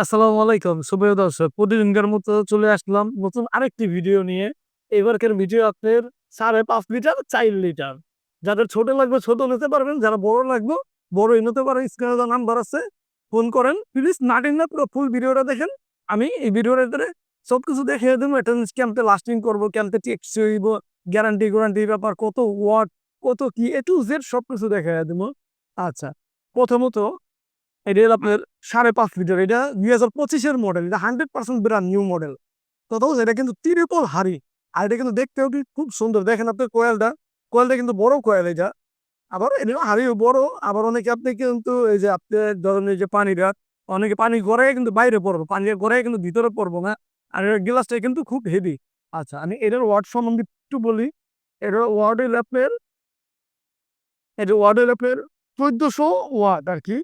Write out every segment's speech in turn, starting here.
আসসালামু আলাইকুম। দর্শক প্রতিদিনকার মতো চলে আসলাম নতুন আরেকটি ভিডিও নিয়ে। এবারকার ভিডিও আপনার সাড়ে পাঁচ লিটার, চার লিটার। যাদের ছোট লাগবে ছোট নিতে পারবেন, যারা বড় লাগবে বড়ই নিতে পারেন। স্ক্রিনে নাম্বার আছে, ফোন করেন। প্লিজ নাটিন না পুরো ফুল ভিডিওটা দেখেন। আমি এই ভিডিওর ভিতরে সব কিছু দেখিয়ে দেবো। এটা লাস্টিং করব কেমতে টেক্সি হইব গ্যারান্টি গ্যারান্টির ব্যাপার, কত ওয়াট কত কি এ টু জেড সব কিছু দেখিয়ে দেবো। আচ্ছা প্রথমত এটা আপনার সাড়ে পাঁচ লিটার, এটা দুই হাজার পঁচিশের মডেল এটা hundred percent brand new model তত এটা কিন্তু তিরিপল হাড়ি, আর এটা কিন্তু দেখতেও খুব সুন্দর। দেখেন আপনার কোয়েলটা কোয়েলটা কিন্তু বড় কোয়েল এটা। আবার এটা হাড়িও বড়, আবার অনেকে আপনি কিন্তু এই যে আপনার ধরেন এই যে পানিটা, অনেকে পানি গড়াই কিন্তু বাইরে পড়ব, পানি গড়াই কিন্তু ভিতরে পড়ব না, আর এর গ্লাসটা কিন্তু খুব হেভি আচ্ছা আমি এটার ওয়ার্ড সম্বন্ধে একটু বলি। এটার ওয়ার্ড হলো আপনার এটা ওয়ার্ড হলো আপনার চোদ্দশো ওয়াট আর কি।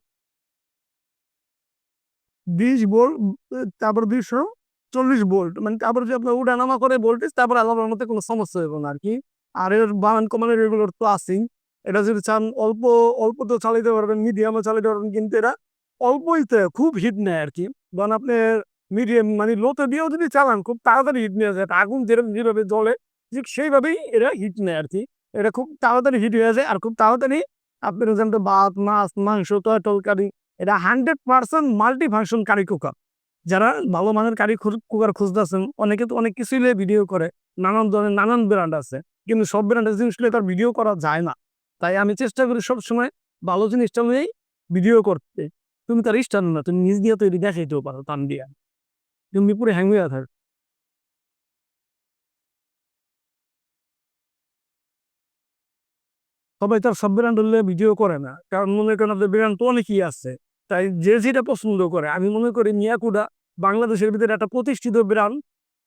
বিশ ভোল্ট তারপর দুইশো চল্লিশ ভোল্ট মানে তারপর যে আপনার উঠানামা করে ভোল্টেজ, তারপর আলাদার মধ্যে কোনো সমস্যা হবে না আর কি আর এর বানান কমানের রেগুলার তো আছেই। এটা যদি চান, অল্প অল্প তো চালাইতে পারবেন মিডিয়ামও চালাইতে পারবেন, কিন্তু এটা অল্পইতে খুব হিট নেয় আর কি কারণ আপনি মিডিয়াম মানে লোতে দিয়েও যদি চালান, খুব তাড়াতাড়ি হিট নিয়ে যায়। আগুন যেরকম যেভাবে জ্বলে, ঠিক সেইভাবেই এটা হিট নেয় আর কি এটা খুব তাড়াতাড়ি হিট হয়ে যায়, আর খুব তাড়াতাড়ি আপনার যেমন ভাত, মাছ, মাংস তরকারি এটা hundred percent multi function curry cooker. যারা ভালো মানের কারি কুকার খুঁজতেছেন, অনেকে তো অনেক কিছুই নিয়ে ভিডিও করে, নানান ধরনের নানান ব্র্যান্ড আছে, কিন্তু সব ব্র্যান্ডের জিনিসগুলো তার ভিডিও করা যায় না। তাই আমি চেষ্টা করি সব সময় ভালো জিনিসটা নিয়েই ভিডিও করতে। তুমি তার ইষ্টান না, তুমি নিজ দিয়ে তৈরি দেখাইতেও পারো টান দিয়া। তুমি পুরো হ্যাং হয়ে থাক। সবাই তার সব ব্র্যান্ড ভিডিও করে না, কারণ মনে করেন আপনার ব্র্যান্ড তো অনেকই আছে। তাই যে যেটা পছন্দ করে। আমি মনে করি নিয়াকুডা বাংলাদেশের ভিতরে একটা প্রতিষ্ঠিত ব্র্যান্ড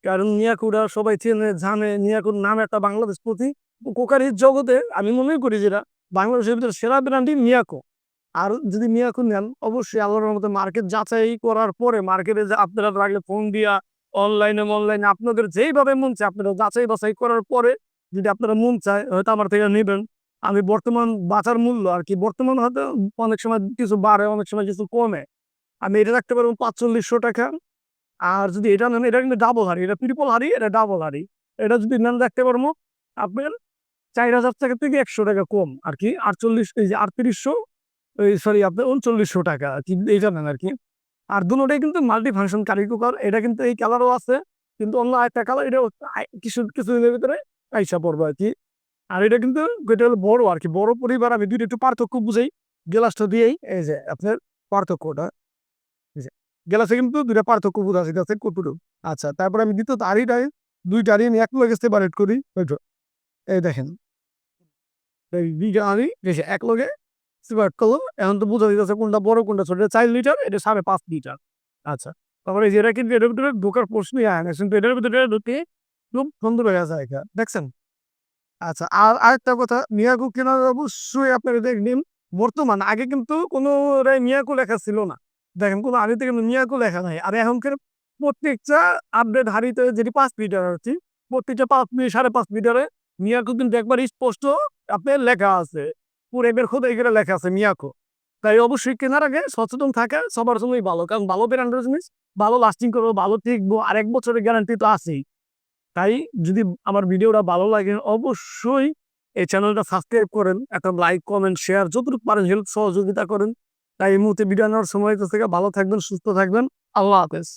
কারণ নিয়াকুডা সবাই চেনে, জানে নিয়াকুর নাম একটা বাংলাদেশ প্রতি কোকারির জগতে আমি মনে করি যেটা বাংলাদেশের ভিতরে সেরা ব্র্যান্ডই মিয়াকো আর যদি মিয়াকো নেন, অবশ্যই আল্লাহর মতো মার্কেট যাচাই করার পরে মার্কেটে যে আপনারা লাগলে ফোন দিয়া অনলাইনে অনলাইনে আপনাদের যেইভাবে মন চায়, আপনারা যাচাই বাছাই করার পরে যদি আপনারা মন চায়, হয়তো আমার থেকে নেবেন। আমি বর্তমান বাজার মূল্য আর কি, বর্তমান হয়তো অনেক সময় কিছু বাড়ে, অনেক সময় কিছু কমে। আমি এটা রাখতে পারব পাঁচচল্লিশশো টাকা। আর যদি এটা নেন, এটা কিন্তু ডাবল হারি এটা ট্রিপল হারি এটা ডাবল হারি এটা যদি নেন, রাখতে পারব আপনার চার হাজার টাকা থেকে একশো টাকা কম আর কি, আটচল্লিশ, এই যে আটত্রিশশো ওই সরি আপনার উনচল্লিশশো টাকা আর কি, এইটা নেন আর কি। আর দুটোটাই কিন্তু মাল্টি ফাংশন কারি কুকার এটা কিন্তু এই কালারও আছে, কিন্তু অন্য একটা কালার এটা কিছু কিছু দিনের ভিতরে আইসা পড়ব আর কি। আর এটা কিন্তু বড় আর কি। বড় পরিবার, আমি দুইটা একটু পার্থক্য বুঝাই। গ্লাসটা দিয়েই, এই যে আপনার পার্থক্যটা গ্লাসে কিন্তু দুইটা পার্থক্য বোঝা যাচ্ছে কতটুকু আচ্ছা তারপরে আমি দ্বিতীয় আড়িটাই দুইটা আড়ি আমি এক লগে সেপারেট করি, এই দেখেন। দুইটা আড়ি এক লগে সেপারেট করল এখন তো বোঝা যাচ্ছে কোনটা বড়, কোনটা ছোট চার লিটার, এটা সাড়ে পাঁচ লিটার। আচ্ছা তারপরে এই যে এটা কিন্তু এটার ভিতরে ঢোকার প্রশ্নই আয় না, কিন্তু এটার ভিতরে ঢুকে খুব সুন্দর হয়ে গেছে দেখছেন? আচ্ছা আর আরেকটা কথা মিয়াকু কেনার অবশ্যই আপনারা দেখবেন, বর্তমান আগে কিন্তু কোনো মিয়াকু লেখা ছিল না। দেখেন, কোনো কিন্তু মিয়াকু লেখা নাই। আর এখনকার প্রত্যেকটা আপডেট হাড়িতে যেটি পাঁচ লিটার আছে প্রত্যেকটা পাঁচ সাড়ে পাঁচ লিটারে মিয়াকু কিন্তু একবার স্পষ্ট আপনার লেখা আছে। পুরো এবার খোদ এখানে লেখা আছে মিয়াকু তাই অবশ্যই কেনার আগে সচেতন থাকা সবার জন্যই ভালো। কারণ ভালো ব্র্যান্ডের জিনিস, ভালো লাস্টিং করব, ভালো টিকবো আর এক বছরের গ্যারান্টি তো আছেই। তাই যদি আমার ভিডিওটা ভালো লাগে, অবশ্যই এই চ্যানেলটা সাবস্ক্রাইব করেন, একটা লাইক কমেন্ট শেয়ার যতটুকু পারেন হেল্প সহযোগিতা করেন। তাই এই মুহূর্তে ভিডিও নেওয়ার সময় থেকে ভালো থাকবেন, সুস্থ থাকবেন। আল্লাহ হাফেজ।